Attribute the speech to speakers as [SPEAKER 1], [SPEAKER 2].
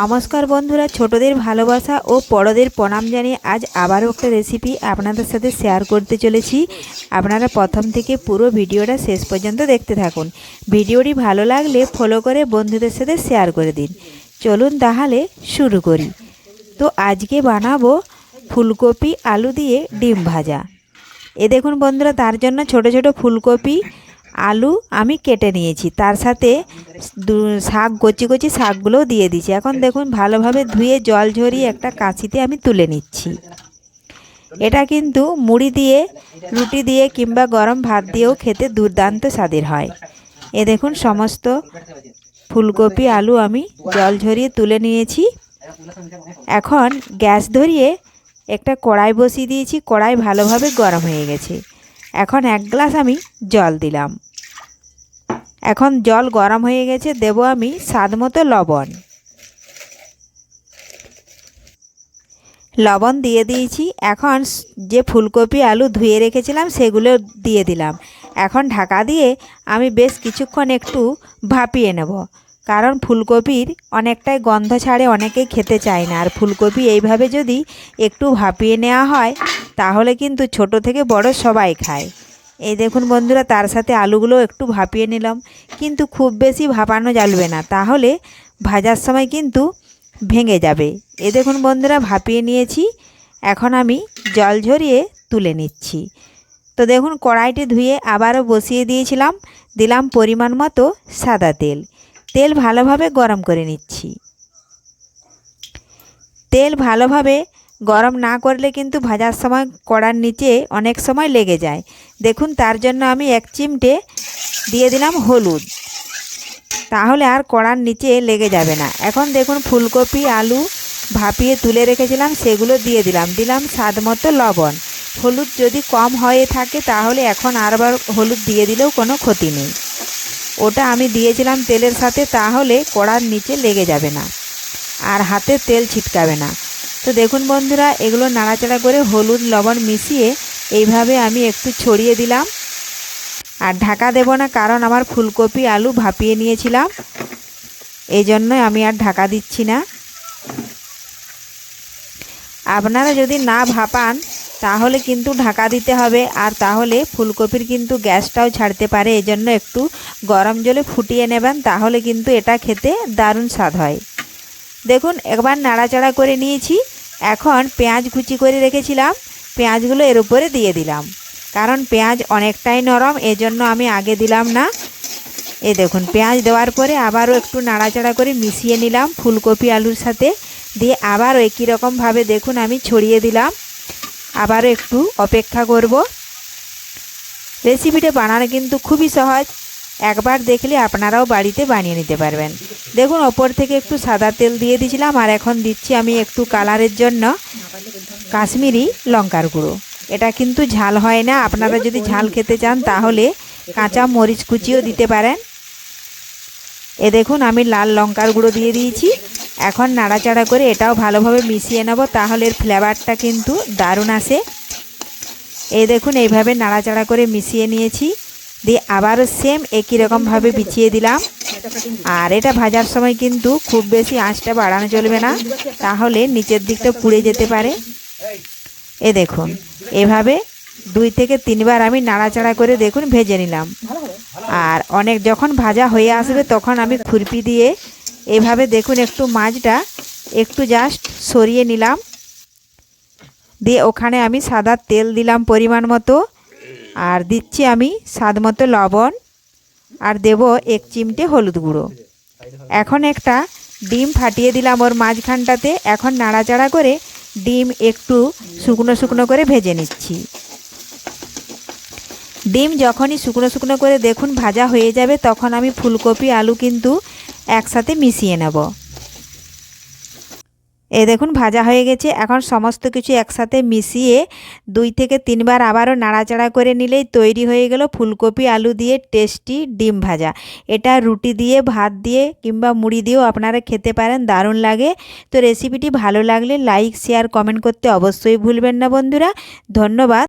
[SPEAKER 1] নমস্কার বন্ধুরা, ছোটদের ভালোবাসা ও বড়দের প্রণাম জানিয়ে আজ আবারও একটা রেসিপি আপনাদের সাথে শেয়ার করতে চলেছি। আপনারা প্রথম থেকে পুরো ভিডিওটা শেষ পর্যন্ত দেখতে থাকুন। ভিডিওটি ভালো লাগলে ফলো করে বন্ধুদের সাথে শেয়ার করে দিন। চলুন তাহলে শুরু করি। তো আজকে বানাবো ফুলকপি আলু দিয়ে ডিম ভাজা। এ দেখুন বন্ধুরা, তার জন্য ছোট ছোট ফুলকপি আলু আমি কেটে নিয়েছি। তার সাথে শাক, কচি কচি শাকগুলোও দিয়ে দিয়েছি। এখন দেখুন, ভালোভাবে ধুয়ে জল ঝরিয়ে একটা কাঁচিতে আমি তুলে নিচ্ছি। এটা কিন্তু মুড়ি দিয়ে, রুটি দিয়ে কিংবা গরম ভাত দিয়েও খেতে দুর্দান্ত স্বাদের হয়। এ দেখুন, সমস্ত ফুলকপি, আলু আমি জল ঝরিয়ে তুলে নিয়েছি। এখন গ্যাস ধরিয়ে একটা কড়াই বসিয়ে দিয়েছি। কড়াই ভালোভাবে গরম হয়ে গেছে। এখন এক গ্লাস আমি জল দিলাম। এখন জল গরম হয়ে গেছে, দেব আমি স্বাদ মতো লবণ। লবণ দিয়ে দিয়েছি। এখন যে ফুলকপি, আলু ধুয়ে রেখেছিলাম, সেগুলো দিয়ে দিলাম। এখন ঢাকা দিয়ে আমি বেশ কিছুক্ষণ একটু ভাপিয়ে নেব। কারণ ফুলকপির অনেকটাই গন্ধ ছাড়ে অনেকেই খেতে চায় না। আর ফুলকপি এইভাবে যদি একটু ভাপিয়ে নেওয়া হয়, তাহলে কিন্তু ছোট থেকে বড় সবাই খায়। এই দেখুন বন্ধুরা, তার সাথে আলুগুলো একটু ভাপিয়ে নিলাম। কিন্তু খুব বেশি ভাপানো যাবে না, তাহলে ভাজার সময় কিন্তু ভেঙে যাবে। এ দেখুন বন্ধুরা, ভাপিয়ে নিয়েছি। এখন আমি জল ঝরিয়ে তুলে নিচ্ছি। তো দেখুন কড়াইটি ধুয়ে আবারও বসিয়ে দিয়েছিলাম। দিলাম পরিমাণ মতো সাদা তেল। তেল ভালোভাবে গরম করে নিচ্ছি। তেল ভালোভাবে গরম না করলে কিন্তু ভাজার সময় কড়ার নিচে অনেক সময় লেগে যায়। দেখুন, তার জন্য আমি এক চিমটে দিয়ে দিলাম হলুদ। তাহলে আর কড়ার নিচে লেগে যাবে না। এখন দেখুন, ফুলকপি, আলু ভাপিয়ে তুলে রেখেছিলাম, সেগুলো দিয়ে দিলাম। দিলাম স্বাদ মতো লবণ। হলুদ যদি কম হয়ে থাকে, তাহলে এখন আরবার হলুদ দিয়ে দিলেও কোনো ক্ষতি নেই। ওটা আমি দিয়েছিলাম তেলের সাথে, তাহলে কড়ার নিচে লেগে যাবে না। আর হাতে তেল ছিটকাবে না। তো দেখুন বন্ধুরা, এগুলো নাড়াচাড়া করে হলুদ, লবণ মিশিয়ে এইভাবে আমি একটু ছড়িয়ে দিলাম। আর ঢাকা দেব না, কারণ আমার ফুলকপি আলু ভাপিয়ে নিয়েছিলাম। এই জন্যই আমি আর ঢাকা দিচ্ছি না। আপনারা যদি না ভাপান, তাহলে কিন্তু ঢাকা দিতে হবে। আর তাহলে ফুলকপির কিন্তু গ্যাসটাও ছাড়তে পারে। এজন্য একটু গরম জলে ফুটিয়ে নেবেন, তাহলে কিন্তু এটা খেতে দারুণ স্বাদ হয়। দেখুন, একবার নাড়াচাড়া করে নিয়েছি। এখন পেঁয়াজ কুচি করে রেখেছিলাম। পেঁয়াজগুলো এর উপরে দিয়ে দিলাম। কারণ পেঁয়াজ অনেকটাই নরম, এজন্য আমি আগে দিলাম না। এই দেখুন, পেঁয়াজ দেওয়ার পরে আবারও একটু নাড়াচাড়া করে মিশিয়ে নিলাম ফুলকপি আলুর সাথে। দিয়ে আবারও একই রকমভাবে দেখুন, আমি ছড়িয়ে দিলাম। আবারও একটু অপেক্ষা করব। রেসিপিটা বানানো কিন্তু খুবই সহজ। একবার দেখলে আপনারাও বাড়িতে বানিয়ে নিতে পারবেন। দেখুন, ওপর থেকে একটু সাদা তেল দিয়ে দিয়েছিলাম, আর এখন দিচ্ছি আমি একটু কালারের জন্য কাশ্মীরি লঙ্কার গুঁড়ো। এটা কিন্তু ঝাল হয় না, আপনারা যদি ঝাল খেতে চান তাহলে কাঁচা মরিচ কুচিও দিতে পারেন। এ দেখুন, আমি লাল লঙ্কার গুঁড়ো দিয়ে দিয়েছি। এখন নাড়াচাড়া করে এটাও ভালোভাবে মিশিয়ে নেব, তাহলে এর ফ্লেভারটা কিন্তু দারুণ আসে। এই দেখুন, এইভাবে নাড়াচাড়া করে মিশিয়ে নিয়েছি। দিয়ে আবারও সেম একই রকমভাবে বিছিয়ে দিলাম। আর এটা ভাজার সময় কিন্তু খুব বেশি আঁচটা বাড়ানো চলবে না। তাহলে নিচের দিকটা পুড়ে যেতে পারে। এ দেখুন, এভাবে দুই থেকে তিনবার আমি নাড়াচাড়া করে দেখুন ভেজে নিলাম। আর অনেক যখন ভাজা হয়ে আসবে তখন আমি খুরপি দিয়ে এভাবে দেখুন একটু মাছটা একটু জাস্ট সরিয়ে নিলাম। দিয়ে ওখানে আমি সাদা তেল দিলাম পরিমাণ মতো। আর দিচ্ছি আমি স্বাদ মতো লবণ আর দেব এক চিমটে হলুদ গুঁড়ো। এখন একটা ডিম ফাটিয়ে দিলাম ওর মাঝখানটাতে। এখন নাড়াচাড়া করে ডিম একটু শুকনো শুকনো করে ভেজে নিচ্ছি। ডিম যখনই শুকনো শুকনো করে দেখুন ভাজা হয়ে যাবে, তখন আমি ফুলকপি, আলু কিন্তু একসাথে মিশিয়ে নেব। এ দেখুন, ভাজা হয়ে গেছে। এখন সমস্ত কিছু একসাথে মিশিয়ে দুই থেকে তিনবার আবারও নাড়াচাড়া করে নিলেই তৈরি হয়ে গেল ফুলকপি, আলু দিয়ে টেস্টি ডিম ভাজা। এটা রুটি দিয়ে, ভাত দিয়ে কিংবা মুড়ি দিয়েও আপনারা খেতে পারেন, দারুণ লাগে। তো রেসিপিটি ভালো লাগলে লাইক শেয়ার কমেন্ট করতে অবশ্যই ভুলবেন না বন্ধুরা। ধন্যবাদ।